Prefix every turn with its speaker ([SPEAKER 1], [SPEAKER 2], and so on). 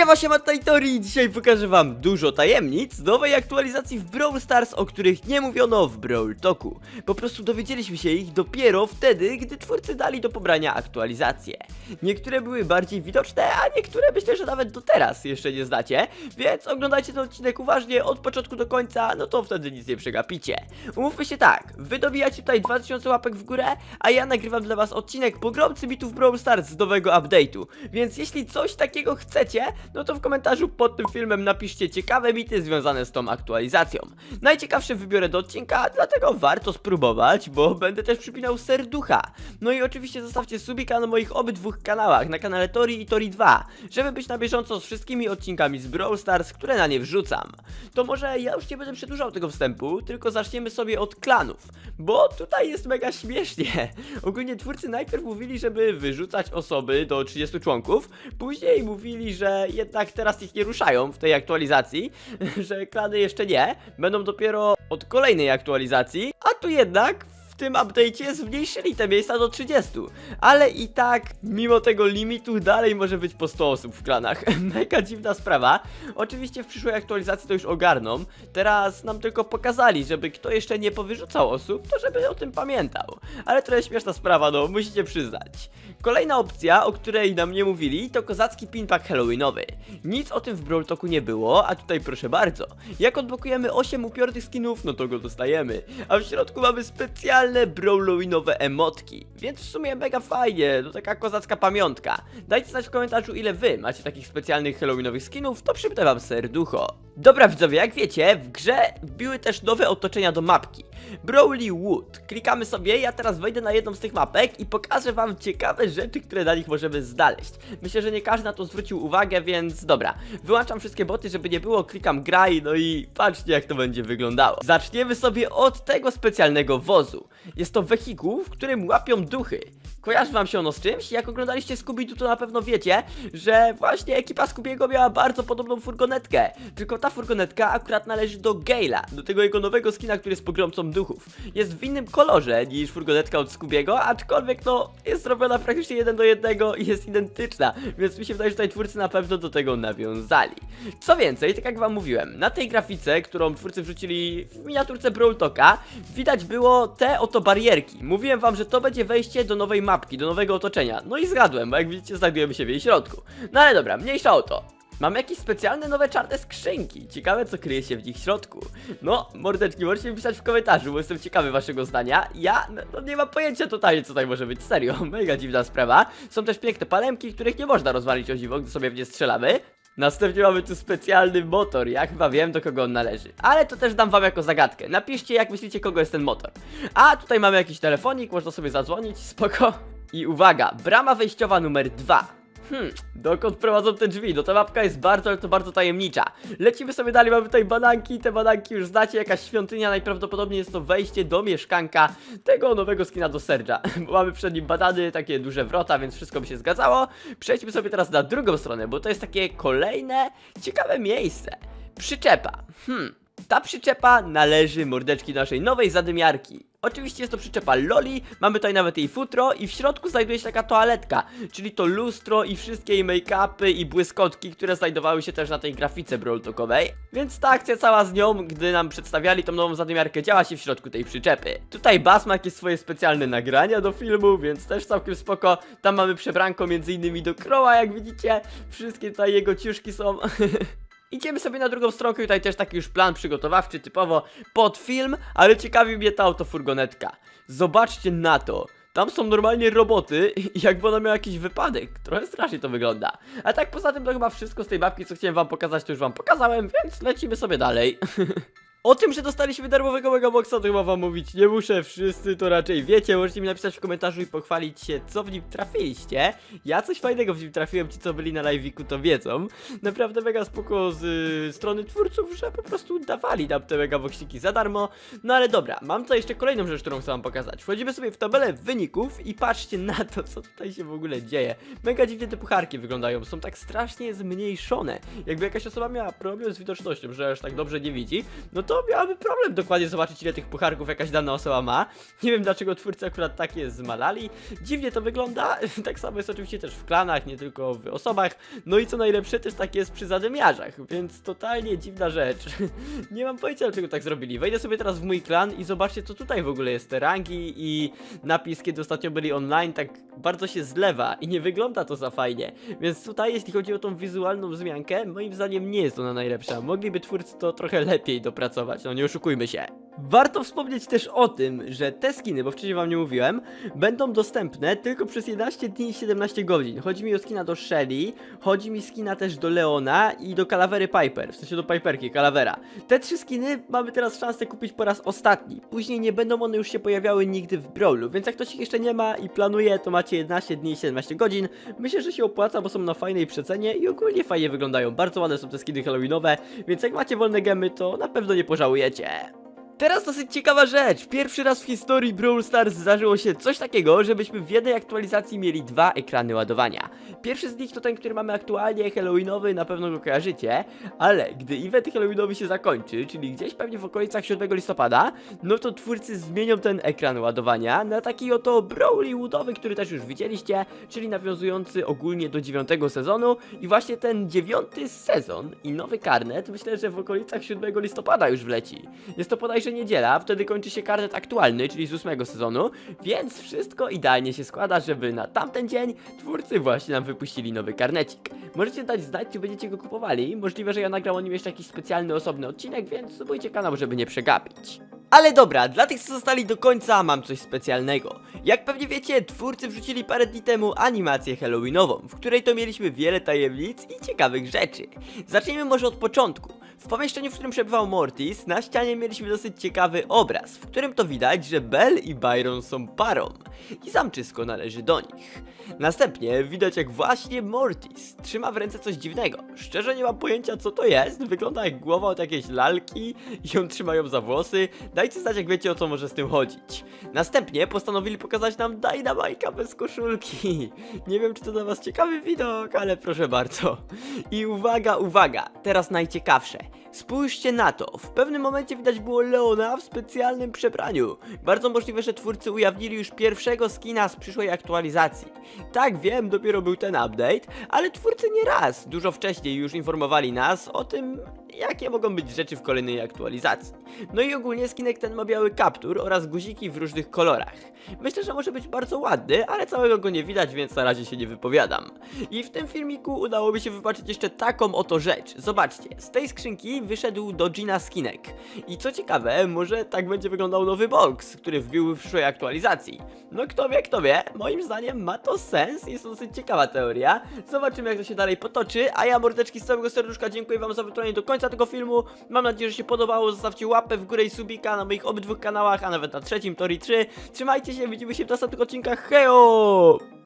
[SPEAKER 1] Siema, siema, tutaj Tori dzisiaj pokażę wam dużo tajemnic nowej aktualizacji w Brawl Stars, o których nie mówiono w Brawl Talku. Po prostu dowiedzieliśmy się ich dopiero wtedy, gdy twórcy dali do pobrania aktualizacje. Niektóre były bardziej widoczne, a niektóre myślę, że nawet do teraz jeszcze nie znacie, więc oglądajcie ten odcinek uważnie od początku do końca, no to wtedy nic nie przegapicie. Umówmy się tak, wy dobijacie tutaj 2000 łapek w górę, a ja nagrywam dla was odcinek pogromcy bitów Brawl Stars z nowego update'u. Więc jeśli coś takiego chcecie, no to w komentarzu pod tym filmem napiszcie ciekawe mity związane z tą aktualizacją. Najciekawsze wybiorę do odcinka, dlatego warto spróbować, bo będę też przypinał serducha. No i oczywiście zostawcie subika na moich obydwu kanałach, na kanale Tori i Tori 2, żeby być na bieżąco z wszystkimi odcinkami z Brawl Stars, które na nie wrzucam. To może ja już nie będę przedłużał tego wstępu, tylko zaczniemy sobie od klanów, bo tutaj jest mega śmiesznie. Ogólnie twórcy najpierw mówili, żeby wyrzucać osoby do 30 członków, później mówili, że jednak teraz ich nie ruszają w tej aktualizacji, że klany jeszcze nie, będą dopiero od kolejnej aktualizacji, a tu jednak tym update'cie zmniejszyli te miejsca do 30. Ale i tak, mimo tego limitu, dalej może być po 100 osób w klanach. Mega dziwna sprawa. Oczywiście w przyszłej aktualizacji to już ogarną. Teraz nam tylko pokazali, żeby kto jeszcze nie powyrzucał osób, to żeby o tym pamiętał. Ale trochę śmieszna sprawa, no, musicie przyznać. Kolejna opcja, o której nam nie mówili, to kozacki pinpack halloweenowy. Nic o tym w Brawl Talku nie było, a tutaj proszę bardzo. Jak odblokujemy 8 upiornych skinów, no to go dostajemy. A w środku mamy specjalne brawloweenowe emotki. Więc w sumie mega fajnie, to taka kozacka pamiątka. Dajcie znać w komentarzu ile wy macie takich specjalnych halloweenowych skinów, to przypnę wam serducho. Dobra widzowie, jak wiecie, w grze wbiły też nowe otoczenia do mapki. Brawly Wood. Klikamy sobie, ja teraz wejdę na jedną z tych mapek i pokażę wam ciekawe rzeczy, które na nich możemy znaleźć. Myślę, że nie każdy na to zwrócił uwagę, więc dobra. Wyłączam wszystkie boty, żeby nie było, klikam graj, no i patrzcie jak to będzie wyglądało. Zaczniemy sobie od tego specjalnego wozu. Jest to wehikuł, w którym łapią duchy. Kojarzy wam się ono z czymś? Jak oglądaliście Scooby-Doo, to na pewno wiecie, że właśnie ekipa Scoobiego miała bardzo podobną furgonetkę. Tylko ta furgonetka akurat należy do Gale'a, do tego jego nowego skina, który jest pogromcą duchów. Jest w innym kolorze niż furgonetka od Scoobiego, aczkolwiek no jest zrobiona praktycznie jeden do jednego i jest identyczna, więc mi się wydaje, że tutaj twórcy na pewno do tego nawiązali. Co więcej, tak jak wam mówiłem, na tej grafice, którą twórcy wrzucili w miniaturce Brawl widać było te oto barierki. Mówiłem wam, że to będzie wejście do nowej mapki, do nowego otoczenia. No i zgadłem, bo jak widzicie znajdujemy się w jej środku. No ale dobra, mniejsza o to. Mam jakieś specjalne nowe czarne skrzynki. Ciekawe co kryje się w nich środku. No, mordeczki, możecie mi pisać w komentarzu, bo jestem ciekawy waszego zdania. Ja no, no nie mam pojęcia totalnie co tutaj może być. Serio, mega dziwna sprawa. Są też piękne palemki, których nie można rozwalić o dziwo, gdy sobie w nie strzelamy. Następnie mamy tu specjalny motor, ja chyba wiem do kogo on należy. Ale to też dam wam jako zagadkę. Napiszcie jak myślicie kogo jest ten motor. A tutaj mamy jakiś telefonik, można sobie zadzwonić, spoko. I uwaga, brama wejściowa numer 2. Hmm, dokąd prowadzą te drzwi? No ta mapka jest bardzo, ale to bardzo tajemnicza. Lecimy sobie dalej, mamy tutaj bananki, te bananki już znacie, jakaś świątynia, najprawdopodobniej jest to wejście do mieszkanka tego nowego skina do Serge'a. Bo mamy przed nim banany, takie duże wrota, więc wszystko by się zgadzało. Przejdźmy sobie teraz na drugą stronę, bo to jest takie kolejne, ciekawe miejsce. Przyczepa. Hmm, ta przyczepa należy mordeczki naszej nowej zadymiarki. Oczywiście jest to przyczepa Loli, mamy tutaj nawet jej futro i w środku znajduje się taka toaletka, czyli to lustro i wszystkie jej make-upy i błyskotki, które znajdowały się też na tej grafice Brawl Talkowej. Więc ta akcja cała z nią, gdy nam przedstawiali tą nową zadymiarkę, działa się w środku tej przyczepy. Tutaj Bas ma jakieś swoje specjalne nagrania do filmu, więc też całkiem spoko. Tam mamy przebranko między innymi do Crowa, jak widzicie. Wszystkie tutaj jego ciuszki są... Idziemy sobie na drugą stronkę, tutaj też taki już plan przygotowawczy, typowo pod film, ale ciekawi mnie ta autofurgonetka. Zobaczcie na to. Tam są normalnie roboty jakby ona miała jakiś wypadek. Trochę strasznie to wygląda. A tak poza tym to chyba wszystko z tej babki, co chciałem wam pokazać, to już wam pokazałem, więc lecimy sobie dalej. O tym, że dostaliśmy darmowego Megaboxa, to chyba wam mówić nie muszę, wszyscy to raczej wiecie, możecie mi napisać w komentarzu i pochwalić się, co w nim trafiliście. Ja coś fajnego w nim trafiłem, ci co byli na live'iku to wiedzą. Naprawdę mega spoko z y, strony twórców, że po prostu dawali nam te Megaboxiki za darmo. No ale dobra, mam tutaj jeszcze kolejną rzecz, którą chcę wam pokazać. Wchodzimy sobie w tabelę wyników i patrzcie na to, co tutaj się w ogóle dzieje. Mega dziwnie te pucharki wyglądają, są tak strasznie zmniejszone. Jakby jakaś osoba miała problem z widocznością, że aż tak dobrze nie widzi, no to miałaby problem dokładnie zobaczyć ile tych pucharków jakaś dana osoba ma. Nie wiem dlaczego twórcy akurat takie zmalali. Dziwnie to wygląda, tak samo jest oczywiście też w klanach, nie tylko w osobach. No i co najlepsze też tak jest przy zadymiarzach, więc totalnie dziwna rzecz. Nie mam pojęcia dlaczego tak zrobili. Wejdę sobie teraz w mój klan i zobaczcie co tutaj w ogóle jest te rangi i napis kiedy ostatnio byli online tak bardzo się zlewa i nie wygląda to za fajnie. Więc tutaj jeśli chodzi o tą wizualną wzmiankę, moim zdaniem nie jest ona najlepsza. Mogliby twórcy to trochę lepiej dopracować, no nie oszukujmy się. Warto wspomnieć też o tym, że te skiny, bo wcześniej wam nie mówiłem, będą dostępne tylko przez 11 dni i 17 godzin. Chodzi mi o skina do Shelly, chodzi mi skina też do Leona i do Kalawery Piper, w sensie do Piperki, Kalavera. Te trzy skiny mamy teraz szansę kupić po raz ostatni. Później nie będą one już się pojawiały nigdy w Brawlu, więc jak ktoś ich jeszcze nie ma i planuje, to macie 11 dni i 17 godzin. Myślę, że się opłaca, bo są na fajnej przecenie i ogólnie fajnie wyglądają. Bardzo ładne są te skiny halloweenowe, więc jak macie wolne gemy, to na pewno nie pożałujecie. Teraz dosyć ciekawa rzecz. Pierwszy raz w historii Brawl Stars zdarzyło się coś takiego, żebyśmy w jednej aktualizacji mieli dwa ekrany ładowania. Pierwszy z nich to ten, który mamy aktualnie, Halloweenowy, na pewno go kojarzycie, ale gdy event Halloweenowy się zakończy, czyli gdzieś pewnie w okolicach 7 listopada, no to twórcy zmienią ten ekran ładowania na taki oto Brawlywoodowy, który też już widzieliście, czyli nawiązujący ogólnie do dziewiątego sezonu i właśnie ten dziewiąty sezon i nowy karnet myślę, że w okolicach 7 listopada już wleci. Jest to bodajże niedziela, wtedy kończy się karnet aktualny, czyli z ósmego sezonu, więc wszystko idealnie się składa, żeby na tamten dzień twórcy właśnie nam wypuścili nowy karnecik. Możecie dać znać, czy będziecie go kupowali, możliwe, że ja nagram o nim jeszcze jakiś specjalny, osobny odcinek, więc subujcie kanał, żeby nie przegapić. Ale dobra, dla tych co zostali do końca mam coś specjalnego. Jak pewnie wiecie, twórcy wrzucili parę dni temu animację halloweenową, w której to mieliśmy wiele tajemnic i ciekawych rzeczy. Zacznijmy może od początku. W pomieszczeniu, w którym przebywał Mortis, na ścianie mieliśmy dosyć ciekawy obraz, w którym to widać, że Belle i Byron są parą i zamczysko należy do nich. Następnie widać jak właśnie Mortis trzyma w ręce coś dziwnego. Szczerze nie mam pojęcia co to jest, wygląda jak głowa od jakiejś lalki i ją trzymają za włosy. Dajcie znać jak wiecie o co może z tym chodzić. Następnie postanowili pokazać nam Dynamite'a bez koszulki. Nie wiem czy to dla was ciekawy widok, ale proszę bardzo. I uwaga, uwaga, teraz najciekawsze. Spójrzcie na to, w pewnym momencie widać było Leona w specjalnym przebraniu. Bardzo możliwe, że twórcy ujawnili już pierwszego skina z przyszłej aktualizacji. Tak, wiem, dopiero był ten update, ale twórcy nie raz, dużo wcześniej już informowali nas o tym, jakie mogą być rzeczy w kolejnej aktualizacji. No i ogólnie skinek ten ma biały kaptur oraz guziki w różnych kolorach. Myślę, że może być bardzo ładny, ale całego go nie widać, więc na razie się nie wypowiadam. I w tym filmiku udało mi się wypatrzeć jeszcze taką oto rzecz. Zobaczcie, z tej skrzynki wyszedł do Gina skinek. I co ciekawe, może tak będzie wyglądał nowy box, który wbił w przyszłej aktualizacji. No kto wie, kto wie, moim zdaniem ma to sens, jest to dosyć ciekawa teoria. Zobaczymy jak to się dalej potoczy, a ja mordeczki z całego serduszka dziękuję wam za wytrwanie do końca tego filmu. Mam nadzieję, że się podobało, zostawcie łapę w górę i subika na moich obydwu kanałach, a nawet na trzecim Tori 3. Trzymajcie się, widzimy się w następnych odcinkach, hejo!